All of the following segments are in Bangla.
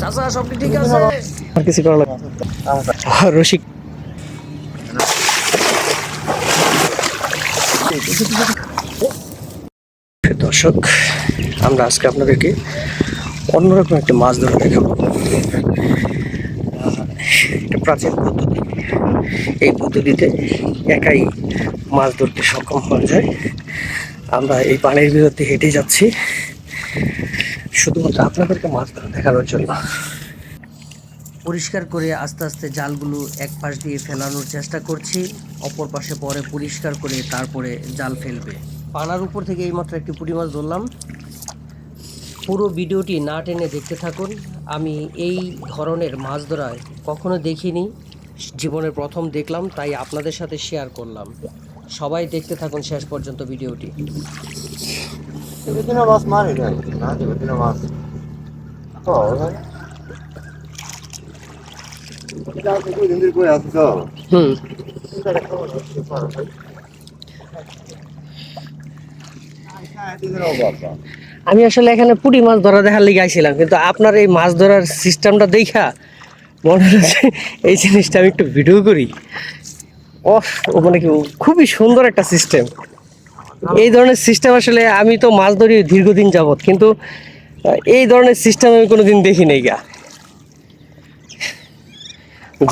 চাচা, সব ঠিক আছে? আর কিছু করা লাগবে রসিক। দর্শক, আমরা আজকে আপনাদেরকে অন্যরকম একটা মাছ ধরে দেখাবো। একটা প্রাচীন পদ্ধতি। এই পদ্ধতিতে একাই মাছ ধরতে সক্ষম হওয়া যায়। আমরা এই পানির বিরুদ্ধে হেঁটে যাচ্ছি। শুধুমাত্র আপনাদেরকে মাছ ধরা দেখানোর জন্য। পরিষ্কার করে আস্তে আস্তে জালগুলো এক পাশ দিয়ে ফেলানোর চেষ্টা করছি, অপর পাশে পরে পরিষ্কার করে তারপরে জাল ফেলবে। পানার উপর থেকে এইমাত্র একটি পুঁটি মাছ ধরলাম। পুরো ভিডিওটি না টেনে দেখতে থাকুন। আমি এই ধরনের মাছ ধরায় কখনো দেখিনি, জীবনের প্রথম দেখলাম, তাই আপনাদের সাথে শেয়ার করলাম। সবাই দেখতে থাকুন শেষ পর্যন্ত ভিডিওটি। আমি আসলে এখানে পুরি মাছ ধরা দেখার লিগে আইছিলাম, কিন্তু আপনার এই মাছ ধরার সিস্টেমটা দেখা মনে হচ্ছে এই জিনিসটা আমি একটু ভিডিও করি। ও মানে কি খুবই সুন্দর একটা সিস্টেম। এই ধরনের সিস্টেম আসলে আমি তো মাছ ধরি দীর্ঘদিন যাবৎ, কিন্তু এই ধরনের সিস্টেম আমি কোনোদিন দেখি নাই গা।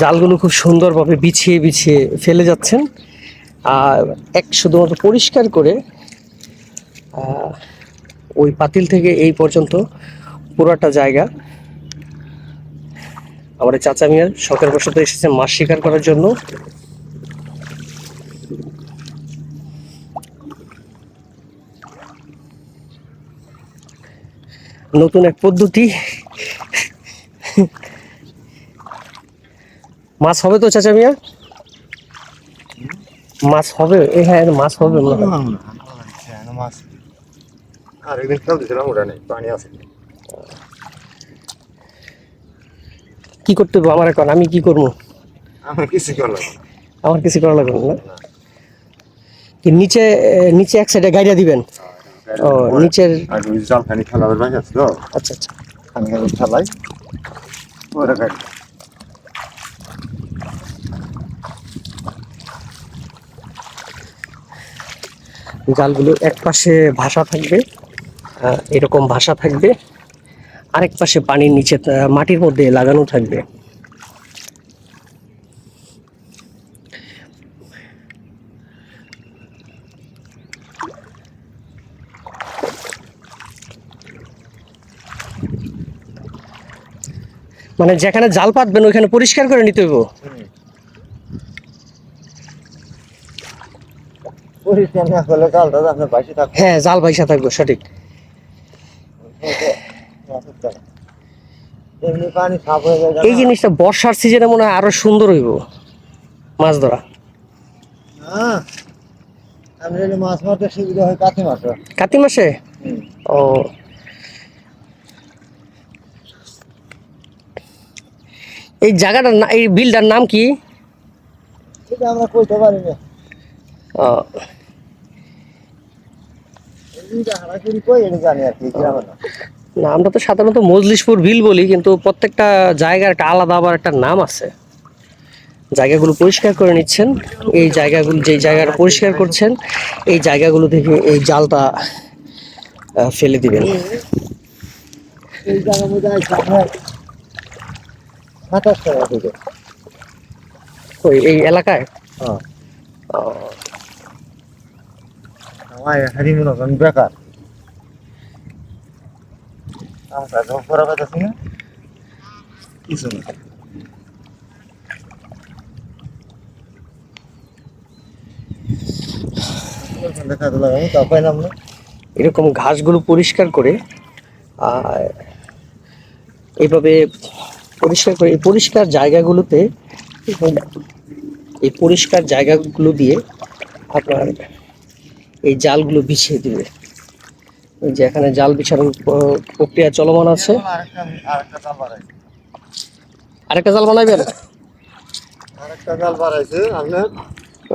জালগুলো খুব সুন্দরভাবে বিছিয়ে বিছিয়ে ফেলে যাচ্ছেন, আর এক শুধুমাত্র পরিষ্কার করে ওই পাতিল থেকে এই পর্যন্ত পুরোটা জায়গা আমার চাচা মিয়ার শখের বসতে এসেছে মাছ শিকার করার জন্য। নতুন এক পদ্ধতি। মাছ হবে তো চাচা মিয়া? মাছ হবে? এ হ্যাঁ মাছ হবে হয়। আর একদিন ওটা নেই পানি কি করতে হবে আমার এখন? আমি কি করব? আমি কিছু করলাম না। আমার কিছু করা লাগবে না নিচে নিচে এক সাইডে গাইডা দিবেন? ও নিচের আর ওই জাল খানি খেলাবার বাইরে আছে তো। আচ্ছা আচ্ছা। খেলাই। ওরা জালগুলো এক পাশে ভাষা থাকবে এরকম ভাষা থাকবে আরেক পাশে পানির নিচে মাটির মধ্যে লাগানো থাকবে। মানে যেখানে জাল পাতবেন ওইখানে পরিষ্কার করে নিতে হইব। হ্যাঁ জাল বাইসা থাকবে সঠিক। এই জিনিসটা বর্ষার সিজনে মনে হয় আরও সুন্দর হইব মাছ ধরা। কাতি মাসে ও এই জায়গাটার এই বিলটার নাম কি? আমরা কইতে পারি না। ও, আমরা তো সাধারণত মজলিশপুর বিল বলি কিন্তু প্রত্যেকটা জায়গার একটা আলাদা আবার একটা নাম আছে। জায়গাগুলো পরিষ্কার করে নিচ্ছেন। এই জায়গাগুলো যে জায়গাটা পরিষ্কার করছেন এই জায়গাগুলো থেকে এই জালটা ফেলে দিবেন। এই জায়গার মধ্যে আইসা আপনার সাতাশ টাকা থেকে ওই এই এলাকায়? হ্যাঁ। আমার হারি মনে করেন বেকার। আমরা জব কথা শুনে কিছু না। এরকম ঘাসগুলো পরিষ্কার করে আর এইভাবে পরিষ্কার করে এই পরিষ্কার জায়গাগুলোতে এই পরিষ্কার জায়গাগুলো দিয়ে আপনার এই জালগুলো বিছিয়ে দিবে। যে এখানে জাল বিছানোর প্রক্রিয়া চলমান আছে। আরেকটা জাল বানাইবেন? আরেকটা জাল আপনার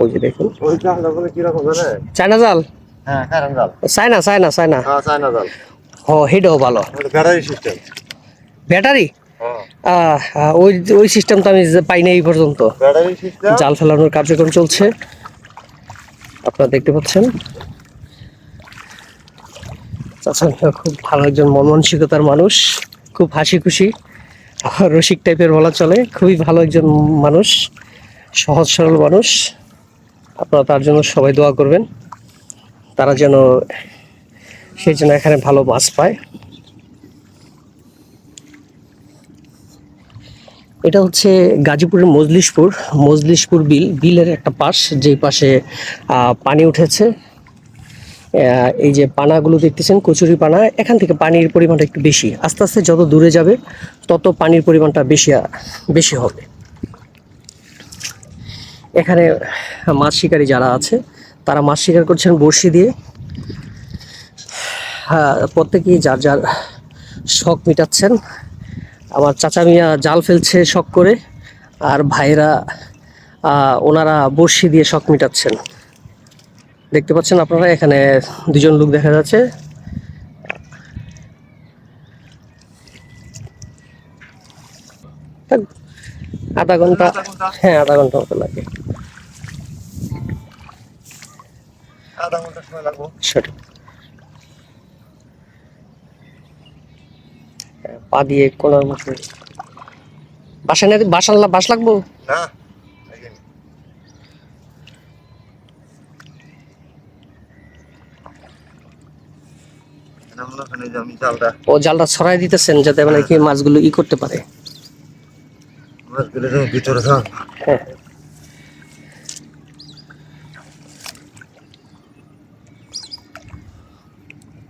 ওই যে দেখুন। ওই জালটা চায়না জাল? হ্যাঁ জাল। China China China. হ্যাঁ চায়না জাল। হেডও ভালো। Battery system battery? ওই ওই সিস্টেম তো আমি পাই না এই পর্যন্ত। জাল ফেলানোর কার্যক্রম চলছে। আপনারা দেখতে পাচ্ছেন। চাচা খুব ভালো একজন মন মানসিকতার মানুষ। খুব হাসি খুশি রসিক টাইপের বলা চলে। খুবই ভালো একজন মানুষ। সহজ সরল মানুষ। আপনারা তার জন্য সবাই দোয়া করবেন। তারা যেন সেই জন্য এখানে ভালো মাছ পায়। এটা হচ্ছে গাজীপুরের মজলিশপুর। মজলিশপুর বিল, বিলের একটা পাশ, যেই পাশে পানি উঠেছে। এই যে পানাগুলো দেখতেছেন, কচুরি পানা, এখান থেকে পানির পরিমাণটা একটু বেশি। আস্তে আস্তে যত দূরে যাবে, তত পানির পরিমাণটা বেশি বেশি হবে। এখানে মাছ শিকারী যারা আছে, তারা মাছ শিকার করছেন বড়শি দিয়ে। হ্যাঁ প্রত্যেকেই যার যার শখ মিটাচ্ছেন। আমার চাচা মিয়া জাল ফেলছে শখ করে আর ভাইরা ওনারা বড়শি দিয়ে শখ মিটাচ্ছেন। দেখতে পাচ্ছেন আপনারা এখানে দুজন লোক দেখা যাচ্ছে। আধা ঘণ্টা হ্যাঁ আধা ঘণ্টা মতো লাগে। আধা ঘণ্টা সময় লাগবো। পা দিয়ে কোনার মতো। বাসা নিয়ে বাসা বাস লাগবো? না। যে আমি চালটা ও জালটা ছড়াই দিতেছেন যাতে মানে কি মাছগুলো ই করতে পারে। মাছগুলো ভিতরে থাক। হ্যাঁ।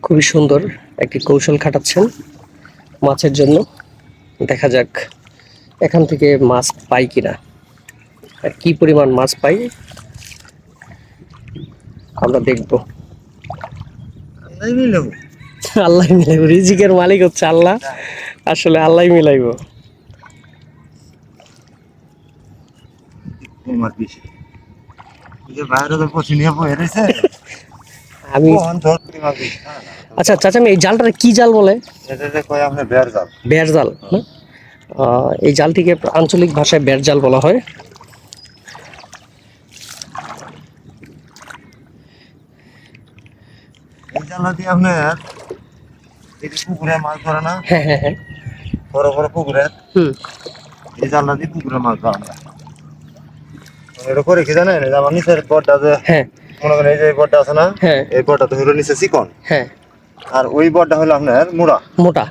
খুবই সুন্দর একটি কৌশল খাটাচ্ছেন। মাছের জন্য। দেখা যাক এখান থেকে মাছ পাই কিনা। আর কি পরিমাণ মাছ পাই আমরা দেখব। আল্লাহ মিলাইব রিজিকের মালিক হচ্ছে আল্লাহ। আসলে আল্লাহ মিলাইব। আমি আচ্ছা চাচা এই জালটা কি জাল বলে? বেড় জাল। এই জালটিকে আঞ্চলিক ভাষায় বেড় জাল বলা হয়। এই জালটা দিয়ে আপনার এই পুকুরে মাছ ধরে না? হ্যাঁ হ্যাঁ হ্যাঁ। বড় বড় পুকুরে? হুম। এই জালটা দিয়ে পুকুরে মাছ ধরা না? এটা করে কি জানেন? এই যে আমার নিচের বটটা যে হ্যাঁ। মনে করেন এই যে আছে না? হ্যাঁ। এই তো হলো নিচে চিকন। হ্যাঁ। আর ওই বটটা হলো আপনার মোড়া। মোটা।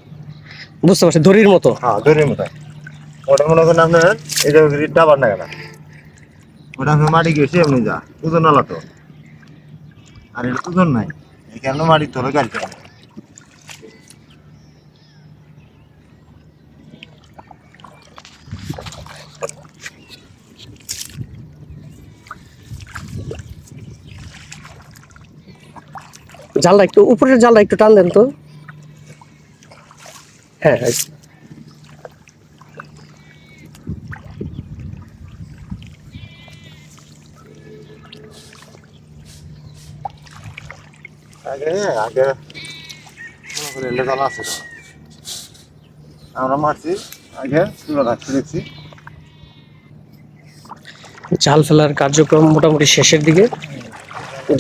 বুঝতে পারছি দড়ির মতো। হ্যাঁ দড়ির মতো। ওটা মনে করেন আপনার এই যে ডাবার না কেনা? ওটা আপনার মাটি গেছে আপনি যা ওজন আলাদা। আর এটা ওজন নাই এই কারণে মাটি তোলে গাড়ি জালটা একটু উপরের জালটা একটু টান দেন তো। হ্যাঁ হ্যাঁ। আগে আছে আমরা মারছি আগে রাখছি জাল ফেলার কার্যক্রম মোটামুটি শেষের দিকে।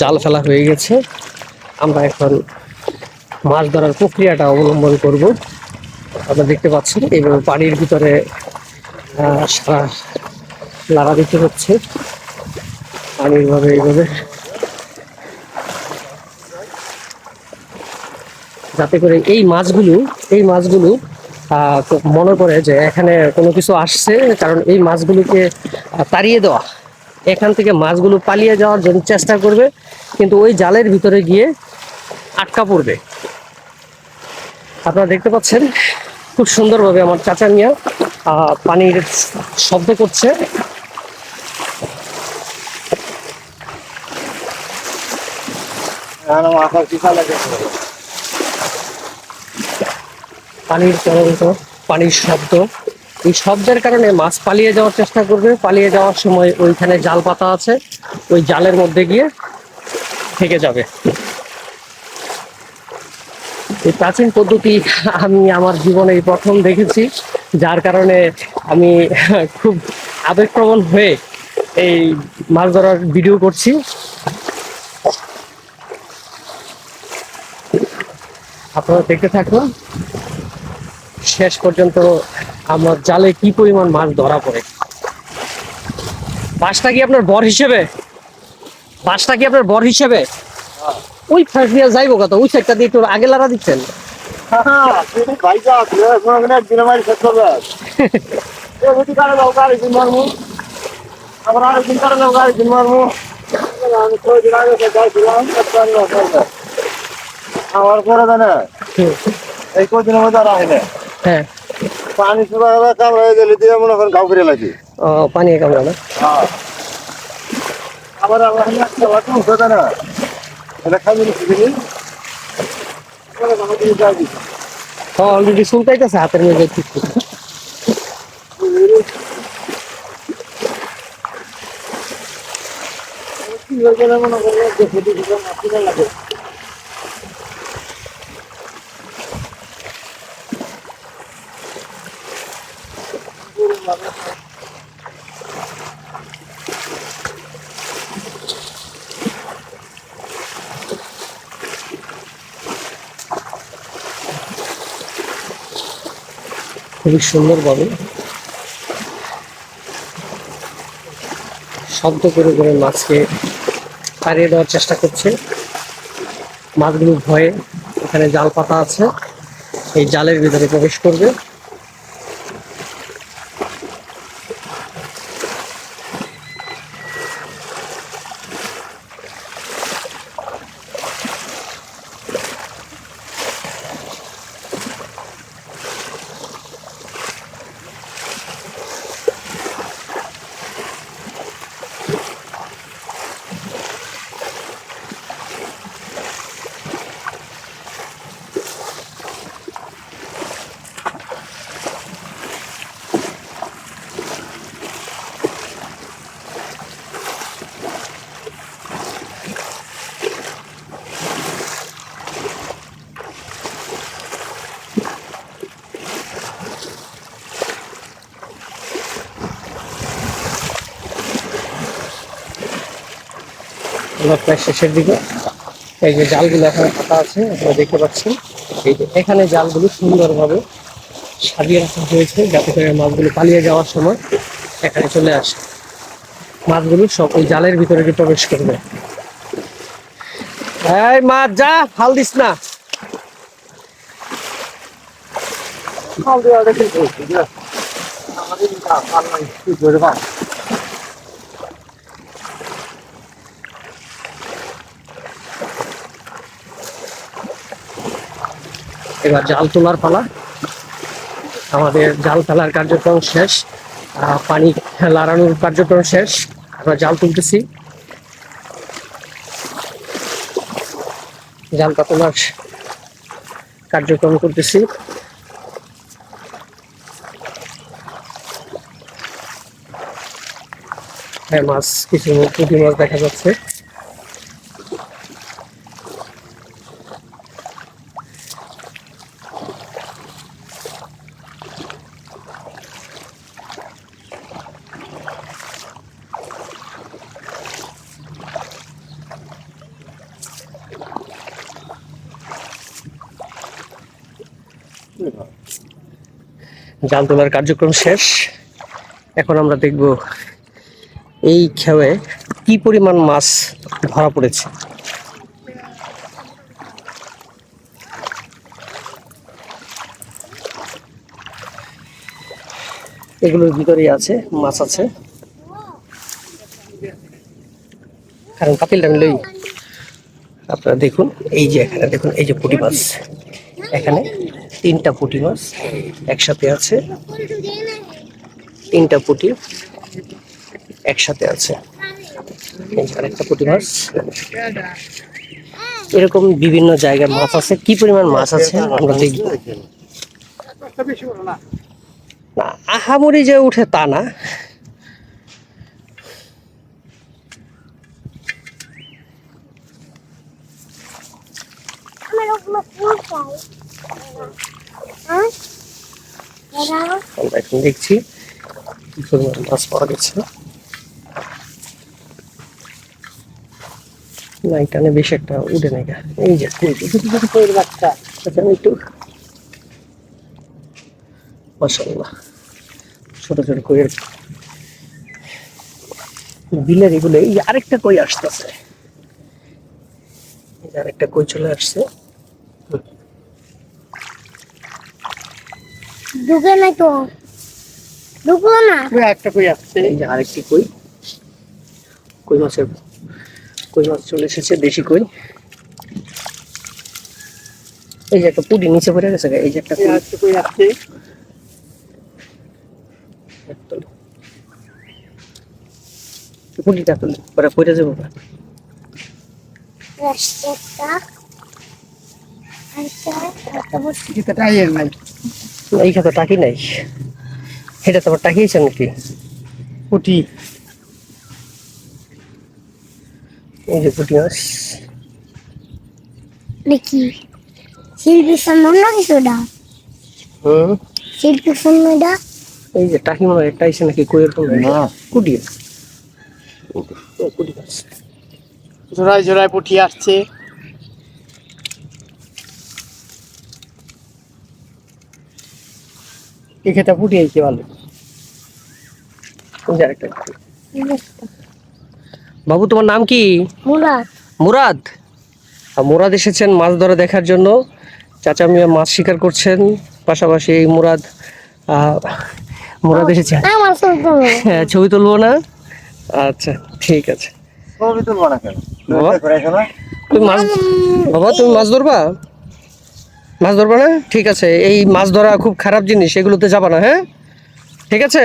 জাল ফেলা হয়ে গেছে। আমরা এখন মাছ ধরার প্রক্রিয়াটা অবলম্বন করব। আপনারা দেখতে পাচ্ছেন, এবং পানির ভিতরে সারা লাগা দিতে হচ্ছে। পানির ভাবে এইভাবে যাতে করে এই মাছগুলো এই মাছগুলো মনে করে যে এখানে কোনো কিছু আসছে, কারণ এই মাছগুলোকে তাড়িয়ে দেওয়া এখান থেকে মাছগুলো পালিয়ে যাওয়ার জন্য চেষ্টা করবে কিন্তু ওই জালের ভিতরে গিয়ে আটকা পড়বে। আপনারা দেখতে পাচ্ছেন খুব সুন্দরভাবে আমার চাচা মিয়া পানির শব্দ করছে। গেছে পানির তরঙ্গ পানির শব্দ। এই শব্দের কারণে মাছ পালিয়ে যাওয়ার চেষ্টা করবে। পালিয়ে যাওয়ার সময় ওইখানে জাল পাতা আছে, ওই জালের মধ্যে গিয়ে থেকে যাবে। এই প্রাচীন পদ্ধতি আমি আমার জীবনে প্রথম দেখেছি, যার কারণে আমি খুব আবেগপ্রবণ হয়ে এই মাছ ধরার ভিডিও করছি। আপনারা দেখতে থাকুন। শেষ পর্যন্ত আমার জালে কি পরিমাণ মাছ ধরা পড়ে? বাসটা কি আপনার বর হিসেবে? বাসটা কি আপনার বর হিসেবে? ওই ফাঁস দিয়ে যাইবো কত? ওই সাইডটা দিয়ে একটু আগে লারা দিচ্ছেন? আমার পরে জানে এই কদিনের মধ্যে আর আহে হ্যাঁ। পানি গেলে কামড়ে গেলে দিয়ে মনে করেন গাও ফিরে লাগে। ও পানি কামড়া না? আবার আল্লাহ একটা লাগাম হতো না। এটা খাবি না অলরেডি হাতের মধ্যে ঠিক। কি হয়ে গেলে মনে দেখে দিকে মাটি না লাগে। খুবই সুন্দরভাবে শব্দ করে করে মাছকে তাড়িয়ে দেওয়ার চেষ্টা করছে। মাছগুলো ভয়ে এখানে জাল পাতা আছে। এই জালের ভিতরে প্রবেশ করবে। আমরা প্রায় শেষের দিকে। এই যে জালগুলো এখানে পাতা আছে, আপনারা দেখতে পাচ্ছেন। এই যে এখানে জালগুলো সুন্দরভাবে সাজিয়ে রাখা হয়েছে যাতে করে মাছগুলো পালিয়ে যাওয়ার সময় এখানে চলে আসে। মাছগুলো সব ওই জালের ভিতরে গিয়ে প্রবেশ করবে। এই মাছ, যা, হাল দিস না। দেখে আমাদের কাল নাই কি করে পাও এবার জাল তোলার পালা। আমাদের জাল ফেলার কার্যক্রম শেষ। পানি লাড়ানোর কার্যক্রম শেষ। আমরা জাল তুলতেছি। জালটা তোলার কার্যক্রম করতেছি। হ্যাঁ মাছ, কিছু পুঁটি মাছ দেখা যাচ্ছে। জাল তোলার কার্যক্রম শেষ। এখন আমরা দেখব এই খেয়ে কি পরিমাণ মাছ ধরা পড়েছে। এগুলোর ভিতরেই আছে, মাছ আছে। কারণ পাতিলটা আমি লই। আপনারা দেখুন, এই যে এখানে, দেখুন, এই যে পুটি মাছ। এখানে তিনটা পুঁটি মাছ একসাথে আছে। তিনটা পুঁটি একসাথে আছে। আরেকটা পুঁটি মাছ। এরকম বিভিন্ন জায়গায় মাছ আছে। কি পরিমাণ মাছ আছে আমরা দেখব। না, আহামরি যে উঠে তা না। আমার দাদা এখন দেখছি কি পরিমাণ মাছ পাওয়া গেছে। না এখানে বেশ একটা উঠে নাই এই যে বাচ্চা। আচ্ছা একটু মাশাআল্লাহ। ছোট ছোট কইয়ের বিলের এগুলো, এই আরেকটা কই আসতেছে? আরেকটা কই চলে আসছে। ঢুকে নাই তো। ঢুকলো না? একটা কই আসছে। এই যে আরেকটি কই। কই মাছের কই মাছ চলে এসেছে দেশি কই। এই যে একটা পুটি নিচে পড়ে গেছে এই যে একটা কই। আসছে। পুটিটা তুলে পরে পড়ে যাব একটা না, এইখানে তো টাকি নাই। এটা তোমার টাকিয়েছে নাকি? পুটি। এই যে পুটি মাছ। দেখি শিল্পী সামনে কিছু এটা? হুম? শিল্পী সামনে এটা? এই যে টাকি মনে হয় একটা আইসে নাকি কইয়ের কোন না। কুটি ও কুটি মাছ। ঝোড়ায় ঝোড়ায় পুঠি আসছে। এই খেতা পুটি আইছে ভালো। বাবু তোমার নাম কি? মুরাদ। মুরাদ? মুরাদ এসেছেন মাছ ধরা দেখার জন্য। চাচা মিয়া মাছ শিকার করছেন। পাশাপাশি এই মুরাদ মুরাদ এসেছে। হ্যাঁ ছবি তুলবো না? আচ্ছা ঠিক আছে। ছবি তুলবো না কেন? বাবা? তুমি মাছ বাবা তুমি মাছ ধরবা? মাছ ধরবা না? ঠিক আছে, এই মাছ ধরা খুব খারাপ জিনিস, এগুলোতে যাবা না হ্যাঁ? ঠিক আছে?